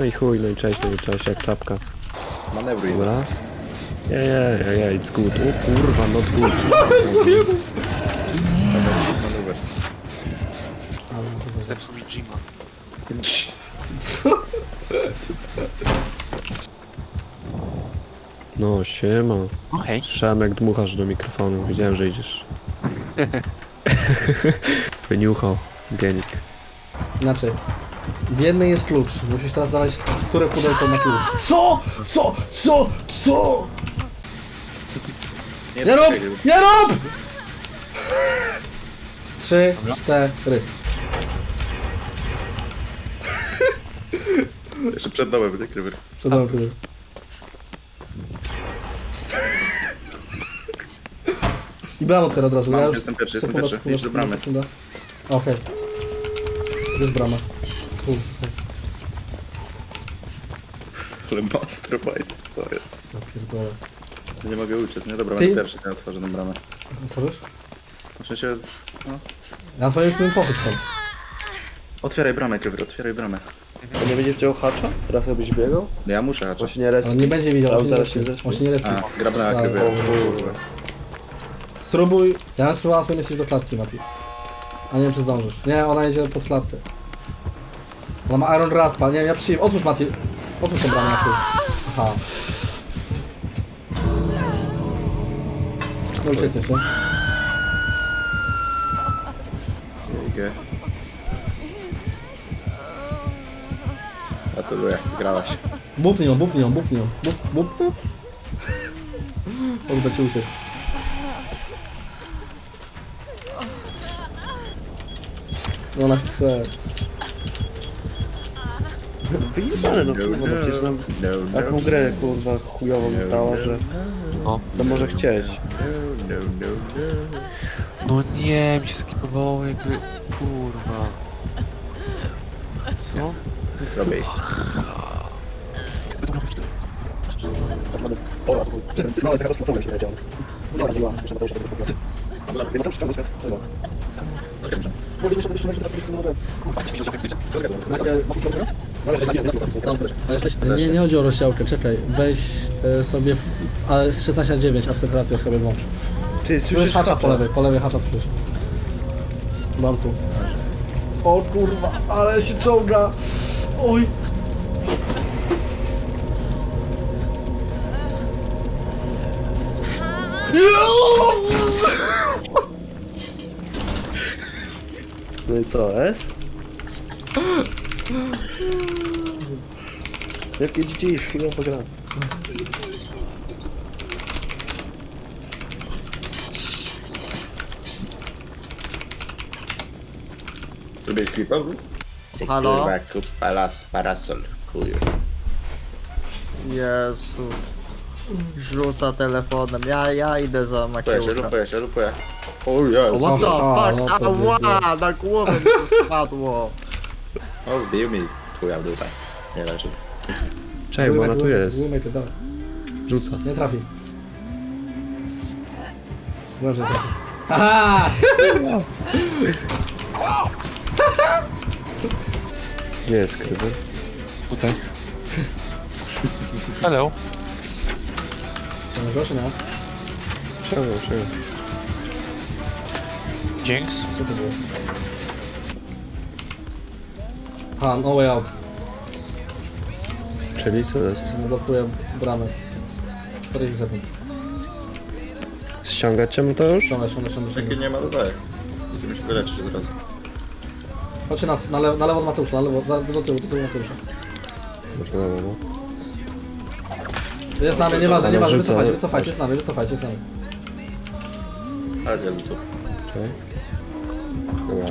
No i chuj, no i cześć, no i cześć, jak czapka. Manewruj. Dobra. Nie, nie, nie, nie, it's good. O kurwa, not good. Manewers. Zepsuł mi Jima. No, siema. Okej. Słyszałem jak dmuchasz do mikrofonu, wiedziałem, że idziesz. Wyniuchał, genik. Inaczej. W jednej jest klucz. Musisz teraz znaleźć, które pudełko ma klucz. Co? Co? Co? Co? Nie, rób! Nie rób! Trzy, cztery. Jeszcze przed domem, nie krywer. Przed dobry. I brawo teraz od razu. Mam, ja już jestem pierwszy, jestem sekunda, pierwszy. sekunda, Idź do bramy. sekunda. Okej. Gdzie jest brama? Kurde. Ale masturbate, co jest? Ja pierdolę. Nie mogę uciec, nie? Dobra, Ty- będę pierwszy, ja otworzę tę bramę. Otworzysz? W sensie, Ja na twoim sobie pochód stąd. otwieraj bramę, krywer, otwieraj bramę. A nie będziesz chciał hacza? Teraz jakbyś biegał? No ja muszę Bo haczyć. się nie On respi. nie będzie widział, on się nie teraz się respi. On się nie respi. A, grabna Dawaj. krywer. kurwa. Spróbuj. Ja bym spróbował twoim jesteś do klatki, Mati. A nie wiem, czy zdążysz. Nie, ona idzie pod klatkę. Ona ma Iron Raspa. Nie wiem, ja przyjmę. Otwórz, Mati. Otwórz tę bramę, Mati. Aha. No uciekniesz, nie? Idzie. Gratuluję, grałaś. Bupnij ją, bupnij ją, bupnij ją. Bup, bup, bup. Uda ci uciec. Ona chce. Wyjebane no kurwa, no przecież nam No, no, taką grę kurwa chujową No, dała, no. że No. co może chcieć. no, no, no. No nie, mi się skipowało jakby... Kurwa. Co? Zrobię ich. Nie, nie chodzi o rozsiałkę, czekaj. Weź e, sobie, w- ale z 16 na 9 aspekt ratio sobie włącz. Ty, Słyszysz hacza po hacza? lewej, po lewej hacza słyszysz. Mam tu. O kurwa, ale się czołga. Oj. No i co, S? Jakie GG, jest chujowa gra. Zrobię klipa? Halo? Kurwa, kup palas, parasol, chuju. Jezu. Rzuca telefonem. Ja, ja idę za Lupuję się, Makieusza. lupuję się, lupuję. O Jezu. What the fuck? Ała, na głowę mi to spadło. O, wbił mi chuja w dupę. Nie leży. Czej, bo ona tu jest. Wymyj dawaj. Rzuca. Nie trafi. Dobrze trafi. Gdzie jest krywy? Tutaj. Hello. Się Proszę, nie? Czemu, czemu? Jinx. Co to było? Ha, no way out. Czyli co jest? Blokuję bramę. 40 sekund. Ściągać czemu to już? Ściągaj, ściągaj, ściągaj, Jakie ściągaj. nie ma, to tak. Musimy się wyleczyć od razu. Chodźcie nas, na, lewo, na lewo od Mateusza, na lewo, za- do tyłu, do tyłu Mateusza. Może no, no. Jest z nami, nieważne, nieważne, Rzucę. wycofajcie, wycofajcie, jest z nami, wycofajcie, jest z nami. A, gdzie tu? Czekaj. Dobra.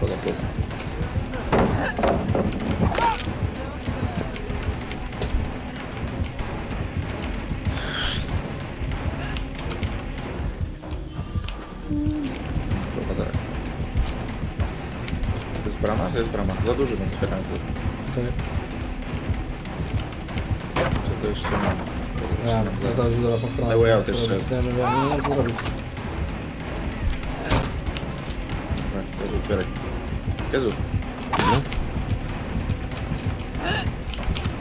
Poszło tu. Dobra, tak. To jest brama? To jest brama. Za duży bym otwierałem tu. Okej. Czy to jeszcze mam? Ja, ja zaraz widzę waszą stronę. Na way out Co jeszcze ja nie wiem co zrobić. Dobra, to otwieraj. Jezu.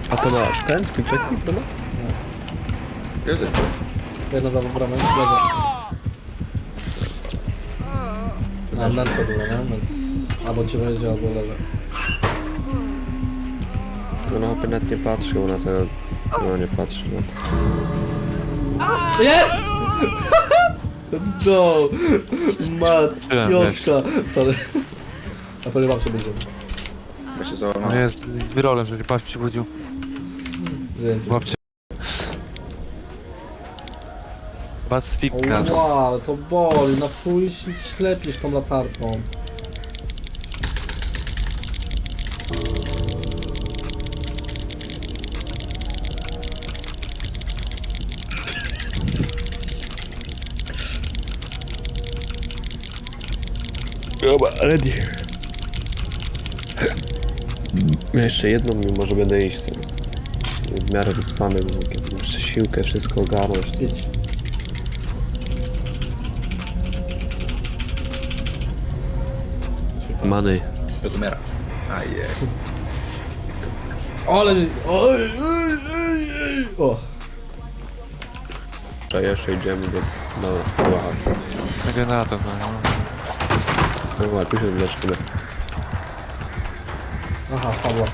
A to ma ten skrzydczek? To ma? Jezu. Jedno dało bramę, lewo. A mętko było, nie? Więc albo ci wejdzie, albo leży. No chyba nawet nie patrzył na to. No nie patrzy na to. Jest! Let's go! Matioszka! Sorry. A powiem wam się będzie. Bo się No załamałem. jest wyrolem, że patrz się budził. Zdjęcie. Gracz. Ła, ale to boli, na chuj się ślepisz tą latarką. Dobra, ready. Ja jeszcze jedną, mimo że będę iść. to W miarę wyspany, bo muszę siłkę, wszystko ogarnąć. Idź. Many. To umiera. Ajej. Ale... Oj, oj, oj, oj. O! Jeszcze idziemy do... do... Wow. Z generator to no. No, tu się zaczynamy. Aha, spadła.